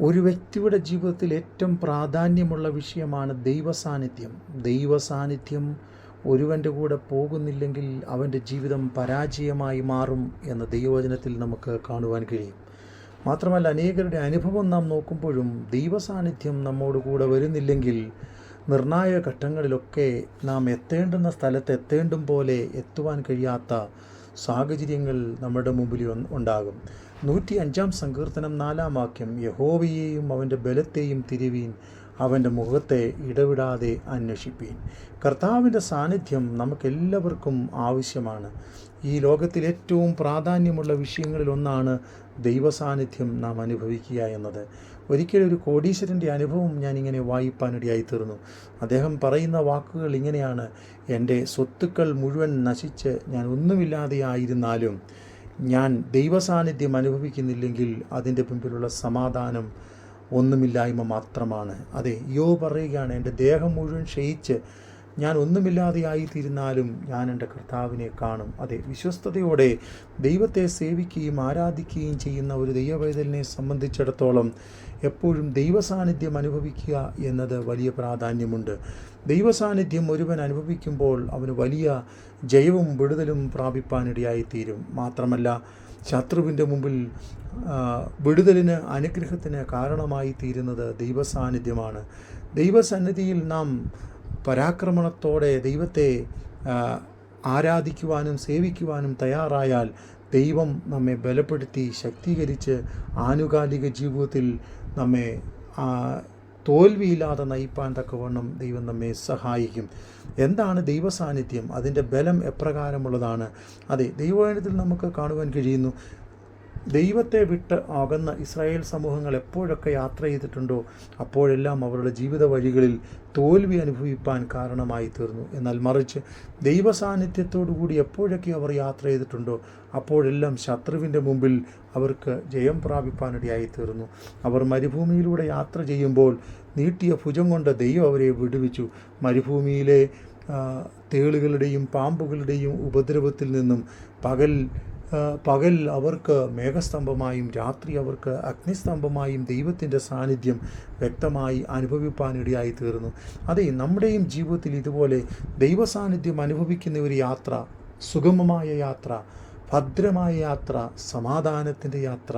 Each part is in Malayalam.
ഒരു വ്യക്തിയുടെ ജീവിതത്തിൽ ഏറ്റവും പ്രാധാന്യമുള്ള വിഷയമാണ് ദൈവസാന്നിധ്യം. ദൈവസാന്നിധ്യം ഒരുവന്റെ കൂടെ പോകുന്നില്ലെങ്കിൽ അവന്റെ ജീവിതം പരാജയമായി മാറും എന്ന ദൈവവചനത്തിൽ നമുക്ക് കാണുവാൻ കഴിയും. മാത്രമല്ല അനേകരുടെ അനുഭവം നാം നോക്കുമ്പോഴും ദൈവസാന്നിധ്യം നമ്മോട് കൂടെ വരുന്നില്ലെങ്കിൽ നിർണായക ഘട്ടങ്ങളിലൊക്കെ നാം എത്തേണ്ടുന്ന സ്ഥലത്ത് എത്തേണ്ടും പോലെ എത്തുവാൻ കഴിയാത്ത സാഹചര്യങ്ങൾ നമ്മുടെ മുമ്പിൽ ഉണ്ടാകും. നൂറ്റി അഞ്ചാം സങ്കീർത്തനം നാലാം വാക്യം. യഹോവയെയും അവന്റെ ബലത്തെയും തിരുവീൻ അവന്റെ മുഖത്തെ ഇടവിടാതെ അന്വേഷിപ്പീൻ. കർത്താവിന്റെ സാന്നിധ്യം നമുക്കെല്ലാവർക്കും ആവശ്യമാണ്. ഈ ലോകത്തിൽ ഏറ്റവും പ്രാധാന്യമുള്ള വിഷയങ്ങളിലൊന്നാണ് ദൈവസാന്നിധ്യം നാം അനുഭവിക്കുക എന്നത്. ഒരിക്കലും ഒരു കോടീശ്വരന്റെ അനുഭവം ഞാനിങ്ങനെ വായിപ്പാനിടയായി തീർന്നു. അദ്ദേഹം പറയുന്ന വാക്കുകൾ ഇങ്ങനെയാണ്. എന്റെ സ്വത്തുക്കൾ മുഴുവൻ നശിച്ച് ഞാൻ ഒന്നുമില്ലാതെ ആയിരുന്നാലും ഞാൻ ദൈവസാന്നിധ്യം അനുഭവിക്കുന്നില്ലെങ്കിൽ അതിന്റെ പിമ്പിലുള്ള സമാധാനം ഒന്നുമില്ലായ്മ മാത്രമാണ്. അതെ യോ പറയുകയാണ് എന്റെ ദേഹം മുഴുവൻ ക്ഷയിച്ച് ഞാൻ ഒന്നുമില്ലാതെയായിത്തീരുന്നാലും ഞാൻ എന്റെ കർത്താവിനെ കാണും. അതെ വിശ്വസ്തയോടെ ദൈവത്തെ സേവിക്കുകയും ആരാധിക്കുകയും ചെയ്യുന്ന ഒരു ദൈവവൈതലിനെ സംബന്ധിച്ചിടത്തോളം എപ്പോഴും ദൈവസാന്നിധ്യം അനുഭവിക്കുക എന്നത് വലിയ പ്രാധാന്യമുണ്ട്. ദൈവസാന്നിധ്യം ഒരുവൻ അനുഭവിക്കുമ്പോൾ അവന് വലിയ ജയവും വിടുതലും പ്രാപിപ്പാനിടയായിത്തീരും. മാത്രമല്ല ശത്രുവിന്റെ മുമ്പിൽ വിടുതലിന് അനുഗ്രഹത്തിന് കാരണമായി തീരുന്നത് ദൈവസാന്നിധ്യമാണ്. ദൈവസന്നിധിയിൽ നാം പരാക്രമണത്തോടെ ദൈവത്തെ ആരാധിക്കുവാനും സേവിക്കുവാനും തയ്യാറായാൽ ദൈവം നമ്മെ ബലപ്പെടുത്തി ശക്തീകരിച്ച് ആനുകാലിക ജീവിതത്തിൽ നമ്മെ തോൽവിയില്ലാതെ നയിപ്പാൻ തക്കവണ്ണം ദൈവം നമ്മെ സഹായിക്കും. എന്താണ് ദൈവസാന്നിധ്യം? അതിന്റെ ബലം എപ്രകാരമുള്ളതാണ്? അതെ ദൈവവചനത്തിൽ നമുക്ക് കാണുവാൻ കഴിയുന്നു ദൈവത്തെ വിട്ട് അകന്ന ഇസ്രായേൽ സമൂഹങ്ങൾ എപ്പോഴൊക്കെ യാത്ര ചെയ്തിട്ടുണ്ടോ അപ്പോഴെല്ലാം അവരുടെ ജീവിത വഴികളിൽ തോൽവി അനുഭവിപ്പാൻ കാരണമായി തീർന്നു. എന്നാൽ മറിച്ച് ദൈവസാന്നിധ്യത്തോടു കൂടി എപ്പോഴൊക്കെ അവർ യാത്ര ചെയ്തിട്ടുണ്ടോ അപ്പോഴെല്ലാം ശത്രുവിന്റെ മുമ്പിൽ അവർക്ക് ജയം പ്രാപിപ്പാനിടയായി തീർന്നു. അവർ മരുഭൂമിയിലൂടെ യാത്ര ചെയ്യുമ്പോൾ നീട്ടിയ ഭുജം കൊണ്ട് ദൈവം അവരെ വിടുവിച്ചു. മരുഭൂമിയിലെ തേളുകളുടെയും പാമ്പുകളുടെയും ഉപദ്രവത്തിൽ നിന്നും പകൽ പകൽ അവർക്ക് മേഘസ്തംഭമായും രാത്രി അവർക്ക് അഗ്നിസ്തംഭമായും ദൈവത്തിന്റെ സാന്നിധ്യം വ്യക്തമായി അനുഭവിപ്പാനിടയായി തീർന്നു. അതെ നമ്മുടെയും ജീവിതത്തിൽ ഇതുപോലെ ദൈവസാന്നിധ്യം അനുഭവിക്കുന്ന ഒരു യാത്ര സുഗമമായ യാത്ര ഭദ്രമായ യാത്ര സമാധാനത്തിന്റെ യാത്ര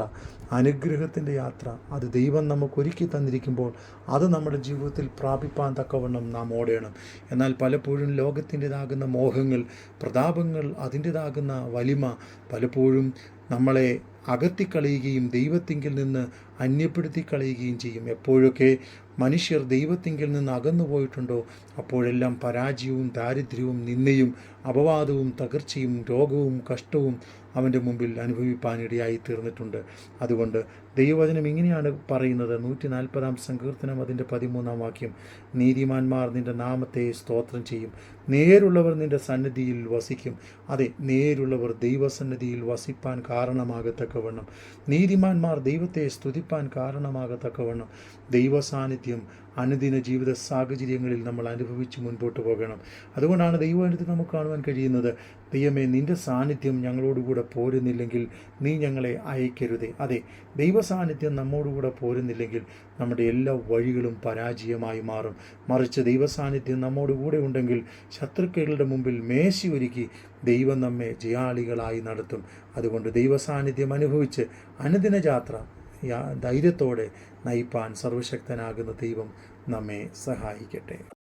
അനുഗ്രഹത്തിന്റെ യാത്ര അത് ദൈവം നമുക്ക് ഒരുക്കി തന്നിരിക്കുമ്പോൾ അത് നമ്മുടെ ജീവിതത്തിൽ പ്രാപിപ്പാൻ തക്കവണ്ണം നാം ഓടേണം. എന്നാൽ പലപ്പോഴും ലോകത്തിന്റെതാകുന്ന മോഹങ്ങൾ പ്രതാപങ്ങൾ അതിന്റെതാകുന്ന വലിമ പലപ്പോഴും നമ്മളെ അകത്തിക്കളയുകയും ദൈവത്തിങ്കിൽ നിന്ന് അന്യപ്പെടുത്തി കളയുകയും ചെയ്യും. എപ്പോഴൊക്കെ മനുഷ്യർ ദൈവത്തിങ്കിൽ നിന്ന് അകന്നു പോയിട്ടുണ്ടോ അപ്പോഴെല്ലാം പരാജയവും ദാരിദ്ര്യവും നിന്ദയും അപവാദവും തകർച്ചയും രോഗവും കഷ്ടവും അവന്റെ മുമ്പിൽ അനുഭവിപ്പാനിടയായി തീർന്നിട്ടുണ്ട്. അതുകൊണ്ട് ദൈവവചനം ഇങ്ങനെയാണ് പറയുന്നത്. നൂറ്റി നാൽപ്പതാം സങ്കീർത്തനം അതിന്റെ പതിമൂന്നാം വാക്യം. നീതിമാന്മാർ നിന്റെ നാമത്തെ സ്തോത്രം ചെയ്യും. നേരുള്ളവർ നിന്റെ സന്നിധിയിൽ വസിക്കും. അതെ നേരുള്ളവർ ദൈവസന്നിധിയിൽ വസിപ്പാൻ കാരണമാകത്തക്കവണ്ണം. നീതിമാന്മാർ ദൈവത്തെ സ്തുതിപ്പാൻ കാരണമാകത്തക്കവണ്ണം. ദൈവസാന്നിധ്യം അനുദിന ജീവിത സാഹചര്യങ്ങളിൽ നമ്മൾ അനുഭവിച്ച് മുൻപോട്ട് പോകണം. അതുകൊണ്ടാണ് ദൈവവചനത്തിൽ നമുക്ക് കാണുവാൻ കഴിയുന്നത്. ദൈവമേ നിന്റെ സാന്നിധ്യം ഞങ്ങളോടുകൂടെ പോരുന്നില്ലെങ്കിൽ നീ ഞങ്ങളെ അയക്കരുതേ. അതെ ദൈവ സാന്നിധ്യം നമ്മോടുകൂടെ പോരുന്നില്ലെങ്കിൽ നമ്മുടെ എല്ലാ വഴികളും പരാജയമായി മാറും. മറിച്ച് ദൈവസാന്നിധ്യം നമ്മോടുകൂടെ ഉണ്ടെങ്കിൽ ശത്രുക്കളുടെ മുമ്പിൽ മേശി ഒരുക്കി ദൈവം നമ്മെ ജയാളികളായി നടത്തും. അതുകൊണ്ട് ദൈവസാന്നിധ്യം അനുഭവിച്ച് അനുദിന യാത്ര ധൈര്യത്തോടെ നയിപ്പാൻ സർവശക്തനാകുന്ന ദൈവം നമ്മെ സഹായിക്കട്ടെ.